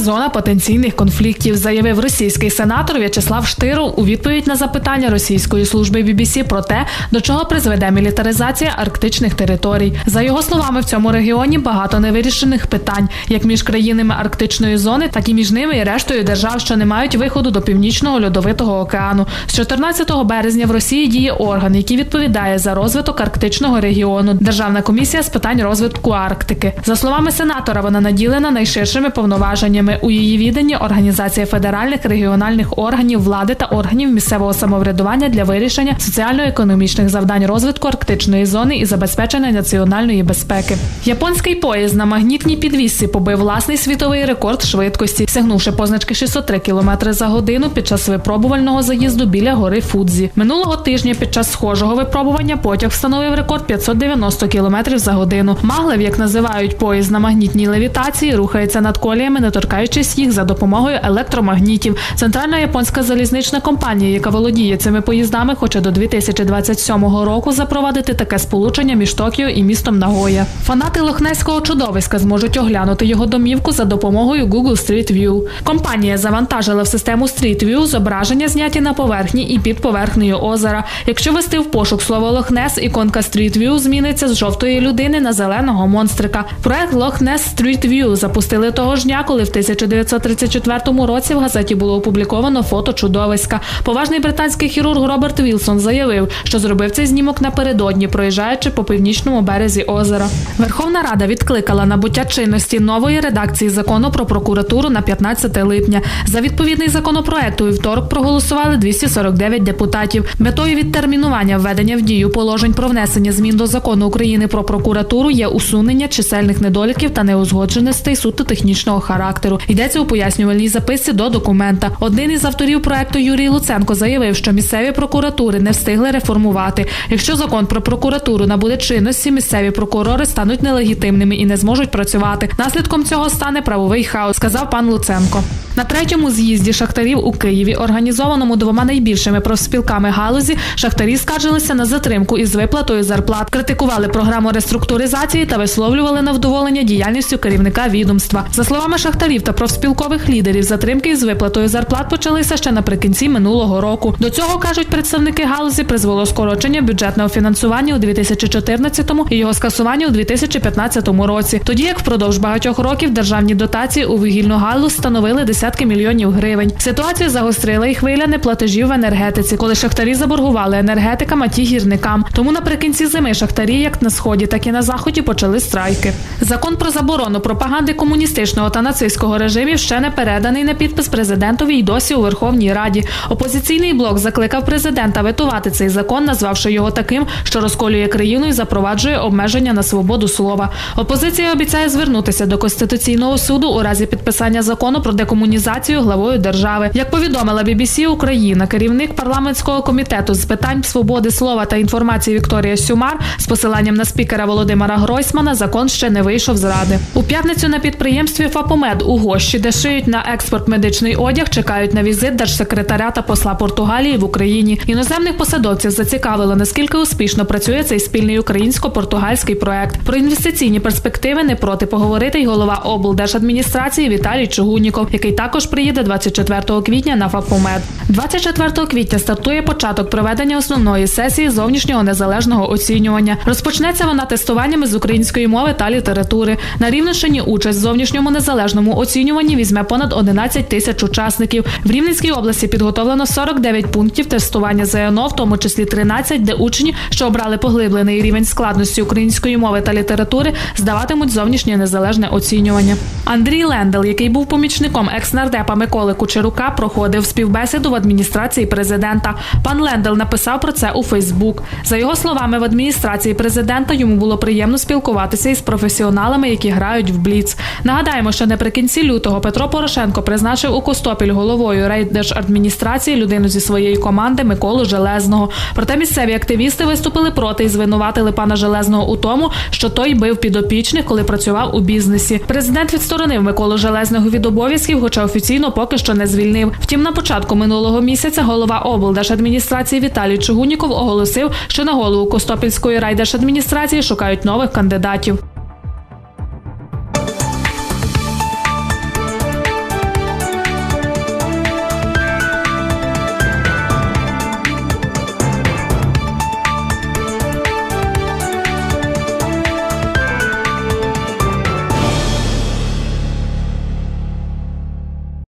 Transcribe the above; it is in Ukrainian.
Зона потенційних конфліктів, заявив російський сенатор В'ячеслав Штиров у відповідь на запитання російської служби BBC про те, до чого призведе мілітаризація арктичних територій. За його словами, в цьому регіоні багато невирішених питань, як між країнами арктичної зони, так і між ними і рештою держав, що не мають виходу до північного льодовитого океану. З 14 березня в Росії діє орган, який відповідає за розвиток арктичного регіону. Державна комісія з питань розвитку Арктики. За словами сенатора, вона наділена найширшими повноваженнями у її відданні організація федеральних регіональних органів влади та органів місцевого самоврядування для вирішення соціально-економічних завдань розвитку арктичної зони і забезпечення національної безпеки. Японський поїзд на магнітній підвісці побив власний світовий рекорд швидкості, сягнувши позначки 603 км за годину під час випробувального заїзду біля гори Фудзі. Минулого тижня під час схожого випробування потяг встановив рекорд 590 км за годину. Маглев, як називають поїзд на магнітній левітації, рухається над коліями, не торкаючись їх за допомогою електромагнітів. Центральна японська залізнична компанія, яка володіє цими поїздами, хоче до 2027 року запровадити таке сполучення між Токіо і містом Нагоя. Фанати лохнеського чудовиська зможуть оглянути його домівку за допомогою Google Street View. Компанія завантажила в систему Street View зображення, зняті на поверхні і під поверхнею озера. Якщо вести в пошук слово Лохнес, іконка Street View зміниться з жовтої людини на зеленого монстрика. Проект Лохнес Street View запустили того ж дня, коли в 1934 році в газеті було опубліковано фото чудовиська. Поважний британський хірург Роберт Вілсон заявив, що зробив цей знімок напередодні, проїжджаючи по північному березі озера. Верховна Рада відкликала набуття чинності нової редакції закону про прокуратуру на 15 липня. За відповідний законопроект у вівторок проголосували 249 депутатів. Метою відтермінування введення в дію положень про внесення змін до закону України про прокуратуру є усунення чисельних недоліків та неузгодженостей суто технічного характеру. Йдеться у пояснювальній записці до документа. Один із авторів проекту Юрій Луценко заявив, що місцеві прокуратури не встигли реформувати. Якщо закон про прокуратуру набуде чинності, місцеві прокурори стануть нелегітимними і не зможуть працювати. Наслідком цього стане правовий хаос, сказав пан Луценко. На третьому з'їзді шахтарів у Києві, організованому двома найбільшими профспілками галузі, шахтарі скаржилися на затримку із виплатою зарплат, критикували програму реструктуризації та висловлювали невдоволення діяльністю керівника відомства. За словами шахтарів та профспілкових лідерів, затримки із виплатою зарплат почалися ще наприкінці минулого року. До цього кажуть представники галузі, призвело скорочення бюджетного фінансування у 2014-му і його скасування у 2015 році. Тоді як впродовж багатьох років державні дотації у вугільну галузь становили десятки мільйонів гривень. Ситуацію загострила і хвиля неплатежів в енергетиці, коли шахтарі заборгували енергетикам, а ті гірникам. Тому наприкінці зими шахтарі, як на сході, так і на заході, почали страйки. Закон про заборону пропаганди комуністичного та нацистського режимів ще не переданий на підпис президентові й досі у Верховній Раді. Опозиційний блок закликав президента ветувати цей закон, назвавши його таким, що розколює країну і запроваджує обмеження на свободу слова. Опозиція обіцяє звернутися до конституційного суду у разі підписання закону про декомунізацію главою держави. Як повідомила BBC Україна, керівник парламентського комітету з питань свободи слова та інформації Вікторія Сюмар з посиланням на спікера Володимира Гройсмана закон ще не вийшов з ради. У п'ятницю на підприємстві Фапомед у Гощі, де шиють на експорт медичний одяг, чекають на візит держсекретаря та посла Португалії в Україні. Іноземних посадовців зацікавило, наскільки успішно працює цей спільний українсько-португальський проект. Про інвестиційні перспективи не проти поговорити й голова облдержадміністрації Віталій Чугунніков, який також приїде 24 квітня на Фапомед. 24 квітня стартує початок проведення основної сесії зовнішнього незалежного оцінювання. Розпочнеться вона тестуваннями з української мови та літератури. На Рівненщині участь в зовнішньому незалежному оцінюванні візьме понад 11 тисяч учасників. В Рівненській області підготовлено 49 пунктів тестування ЗНО, в тому числі 13, де учні, що обрали поглиблений рівень складності української мови та літератури, здаватимуть зовнішнє незалежне оцінювання. Андрій Лендел, який був помічником екс-нардепа Миколи Кучерука, проходив співбесіду в адміністрації президента. Пан Лендел написав про це у Фейсбук. За його словами, в адміністрації президента йому було приємно спілкуватися із професіоналами, які грають в Бліц. Нагадаємо, що наприкінці лютого Петро Порошенко призначив у Костопіль головою райдержадміністрації людину зі своєї команди Миколу Железного. Проте місцеві активісти виступили проти і звинуватили пана Железного у тому, що той бив підопічних, коли працював у бізнесі. Президент відсторонив Миколу Железного від обов'язків, хоча офіційно поки що не звільнив. Втім, на початку минулого місяця голова облдержадміністрації Віталій Чугуніков оголосив, що на голову Костопільської райдержадміністрації шукають нових кандидатів.